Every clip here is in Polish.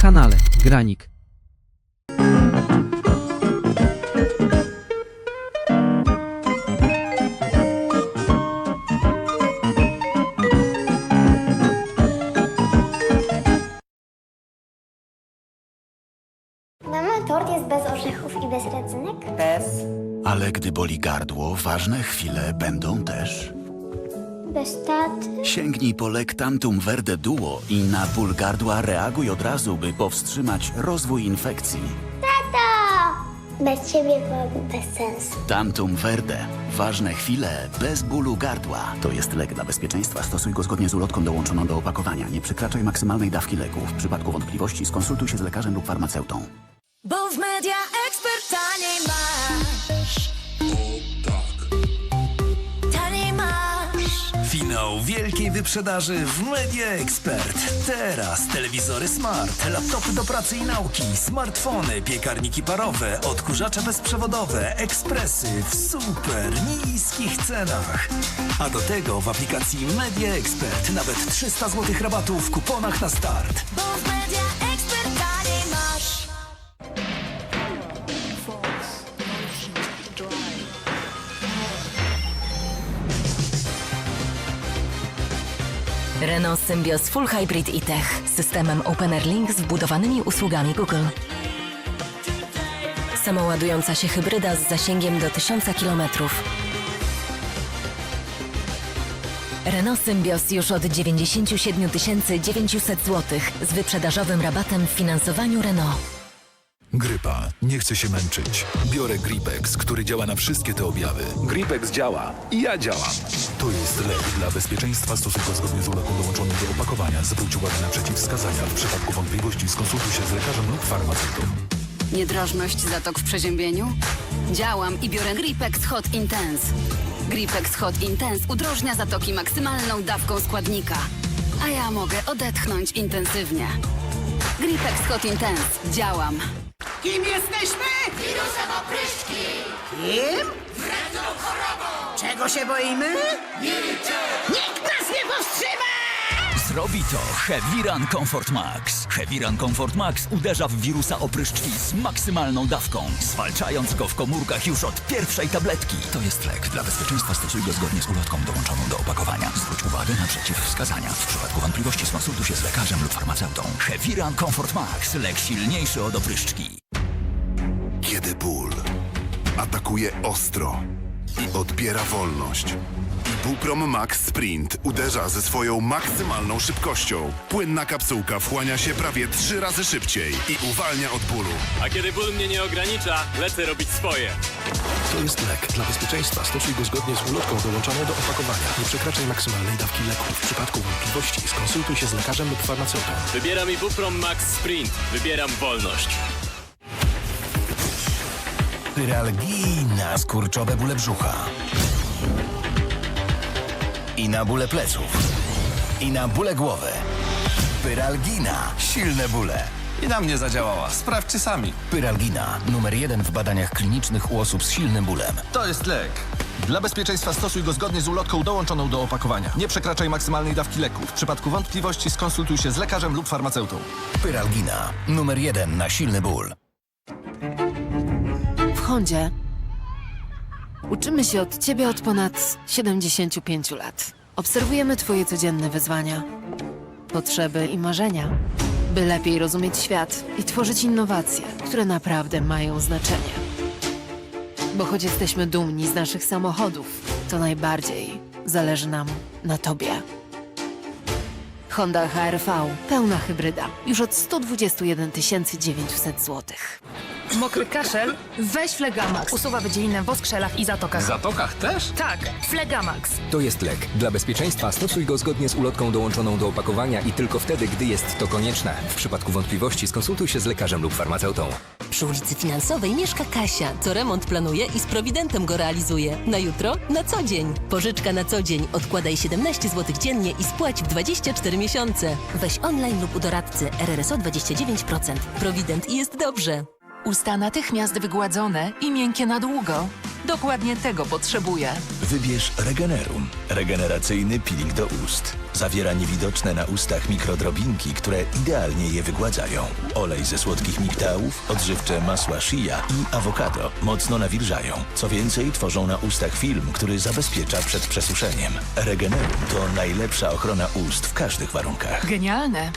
kanale Granik. Mama, tort jest bez orzechów i bez redzynek? Bez. Ale gdy boli gardło, ważne chwile będą też. Bez taty? Sięgnij po Lektantum Verde Duo i na ból gardła reaguj od razu, by powstrzymać rozwój infekcji. Tato! Bez ciebie byłoby bez sensu. Tantum Verde. Ważne chwile bez bólu gardła. To jest lek dla bezpieczeństwa. Stosuj go zgodnie z ulotką dołączoną do opakowania. Nie przekraczaj maksymalnej dawki leku. W przypadku wątpliwości skonsultuj się z lekarzem lub farmaceutą. Bo w wielkiej wyprzedaży w Media Expert. Teraz telewizory smart, laptopy do pracy i nauki, smartfony, piekarniki parowe, odkurzacze bezprzewodowe, ekspresy w super niskich cenach. A do tego w aplikacji Media Expert nawet 300 zł rabatu w kuponach na start. Bo w Media Renault Symbioz Full Hybrid e-Tech z systemem OpenAir Link z wbudowanymi usługami Google. Samoładująca się hybryda z zasięgiem do 1000 km. Renault Symbioz już od 97 900 zł z wyprzedażowym rabatem w finansowaniu Renault. Grypa. Nie chcę się męczyć. Biorę Gripex, który działa na wszystkie te objawy. Gripex działa i ja działam. To jest lek dla bezpieczeństwa. Stosuj go zgodnie z ulotką dołączoną do opakowania. Zwróć uwagę na przeciwwskazania. W przypadku wątpliwości skonsultuj się z lekarzem lub farmaceutą. Niedrożność zatok w przeziębieniu? Działam i biorę Gripex Hot Intense. Gripex Hot Intense udrożnia zatoki maksymalną dawką składnika. A ja mogę odetchnąć intensywnie. Gripex Hot Intense. Działam. Kim jesteśmy? Wirusem opryszki. Kim? Wredną chorobą. Czego się boimy? Nikt nas nie powstrzyma! Zrobi to Heaviran Comfort Max. Heaviran Comfort Max uderza w wirusa opryszczki z maksymalną dawką, zwalczając go w komórkach już od pierwszej tabletki. To jest lek. Dla bezpieczeństwa stosuj go zgodnie z ulotką dołączoną do opakowania. Zwróć uwagę na przeciwwskazania. W przypadku wątpliwości skonsultuj się z lekarzem lub farmaceutą. Heaviran Comfort Max. Lek silniejszy od opryszczki. Atakuje ostro i odbiera wolność. Ibuprom Max Sprint uderza ze swoją maksymalną szybkością. Płynna kapsułka wchłania się prawie trzy razy szybciej i uwalnia od bólu. A kiedy ból mnie nie ogranicza, lecę robić swoje. To jest lek. Dla bezpieczeństwa stosuj go zgodnie z ulotką dołączoną do opakowania. Nie przekraczaj maksymalnej dawki leku. W przypadku wątpliwości skonsultuj się z lekarzem lub farmaceutą. Wybieram Ibuprom Max Sprint. Wybieram wolność. Pyralgina, skurczowe bóle brzucha. I na bóle pleców. I na bóle głowy. Pyralgina, silne bóle. I na mnie zadziałała. Sprawdźcie sami. Pyralgina, numer jeden w badaniach klinicznych u osób z silnym bólem. To jest lek. Dla bezpieczeństwa stosuj go zgodnie z ulotką dołączoną do opakowania. Nie przekraczaj maksymalnej dawki leku. W przypadku wątpliwości skonsultuj się z lekarzem lub farmaceutą. Pyralgina, numer jeden na silny ból. Hondzie uczymy się od Ciebie od ponad 75 lat. Obserwujemy Twoje codzienne wyzwania, potrzeby i marzenia, by lepiej rozumieć świat i tworzyć innowacje, które naprawdę mają znaczenie. Bo choć jesteśmy dumni z naszych samochodów, to najbardziej zależy nam na Tobie. Honda HR-V, pełna hybryda, już od 121 900 złotych. Mokry kaszel? Weź Flegamax. Usuwa wydzielinę w oskrzelach i zatokach. W zatokach też? Tak, Flegamax. To jest lek. Dla bezpieczeństwa stosuj go zgodnie z ulotką dołączoną do opakowania i tylko wtedy, gdy jest to konieczne. W przypadku wątpliwości skonsultuj się z lekarzem lub farmaceutą. Przy ulicy Finansowej mieszka Kasia, co remont planuje i z Prowidentem go realizuje. Na jutro, na co dzień. Pożyczka na co dzień. Odkładaj 17 zł dziennie i spłać w 24 miesiące. Weź online lub u doradcy RRSO 29%. Prowident i jest dobrze. Usta natychmiast wygładzone i miękkie na długo. Dokładnie tego potrzebuję. Wybierz Regenerum. Regeneracyjny peeling do ust. Zawiera niewidoczne na ustach mikrodrobinki, które idealnie je wygładzają. Olej ze słodkich migdałów, odżywcze masła shea i awokado mocno nawilżają. Co więcej, tworzą na ustach film, który zabezpiecza przed przesuszeniem. Regenerum to najlepsza ochrona ust w każdych warunkach. Genialne.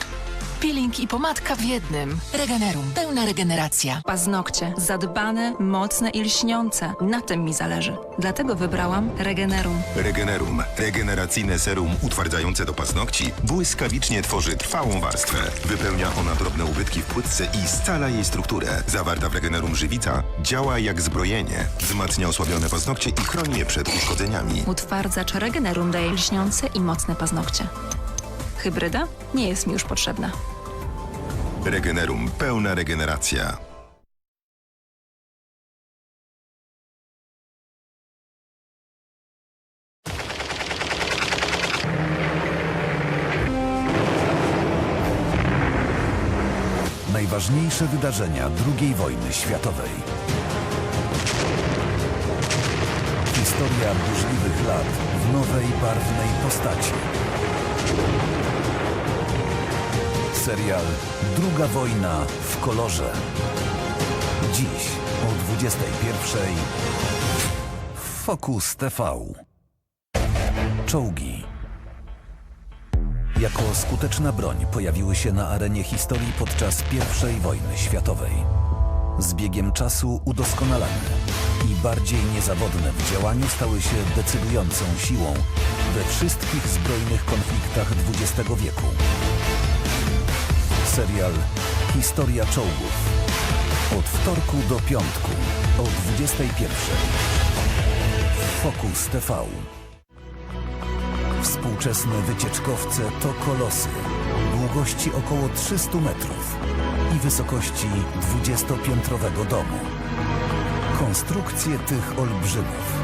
Peeling i pomadka w jednym. Regenerum. Pełna regeneracja. Paznokcie zadbane, mocne i lśniące. Na tym mi zależy. Dlatego wybrałam Regenerum. Regenerum. Regeneracyjne serum utwardzające do paznokci błyskawicznie tworzy trwałą warstwę. Wypełnia ona drobne ubytki w płytce i scala jej strukturę. Zawarta w Regenerum żywica działa jak zbrojenie. Wzmacnia osłabione paznokcie i chroni je przed uszkodzeniami. Utwardzacz Regenerum daje lśniące i mocne paznokcie. Hybryda nie jest mi już potrzebna. Regenerum. Pełna regeneracja. Najważniejsze wydarzenia II wojny światowej. Historia burzliwych lat w nowej, barwnej postaci. Serial Druga wojna w kolorze. Dziś o 21 w Focus TV. Czołgi. Jako skuteczna broń pojawiły się na arenie historii podczas I wojny światowej. Z biegiem czasu udoskonalane i bardziej niezawodne w działaniu stały się decydującą siłą we wszystkich zbrojnych konfliktach XX wieku. Serial Historia czołgów. Od wtorku do piątku o 21. Focus TV. Współczesne wycieczkowce to kolosy długości około 300 metrów i wysokości 20-piętrowego domu. Konstrukcje tych olbrzymów,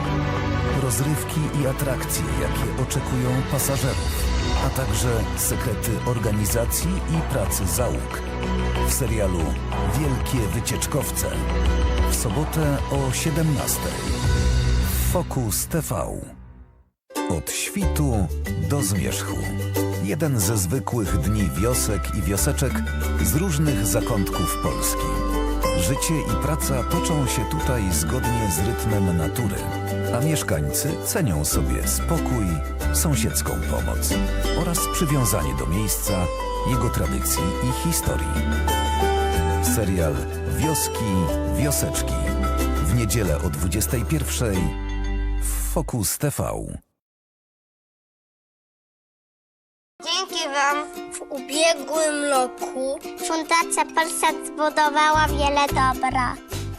rozrywki i atrakcje, jakie oczekują pasażerów, a także sekrety organizacji i pracy załóg. W serialu Wielkie Wycieczkowce w sobotę o 17. Focus TV. Od świtu do zmierzchu. Jeden ze zwykłych dni wiosek i wioseczek z różnych zakątków Polski. Życie i praca toczą się tutaj zgodnie z rytmem natury, a mieszkańcy cenią sobie spokój, sąsiedzką pomoc oraz przywiązanie do miejsca, jego tradycji i historii. Serial Wioski, Wioseczki. W niedzielę o 21 w Focus TV. Dzięki Wam w ubiegłym roku Fundacja Polsat zbudowała wiele dobra.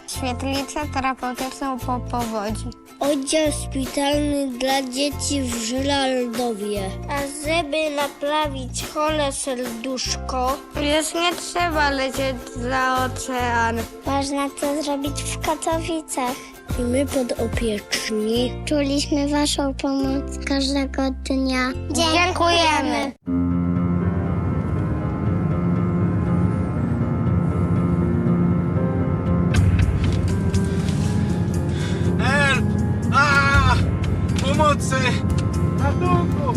Świetlicę terapeutyczną po powodzi. Oddział szpitalny dla dzieci w Żyraldowie. A żeby naprawić chore serduszko, już nie trzeba lecieć za ocean. Można to zrobić w Katowicach. I my podopieczni czuliśmy Waszą pomoc każdego dnia. Dziękujemy. Help! A! Pomocy! Ratunku!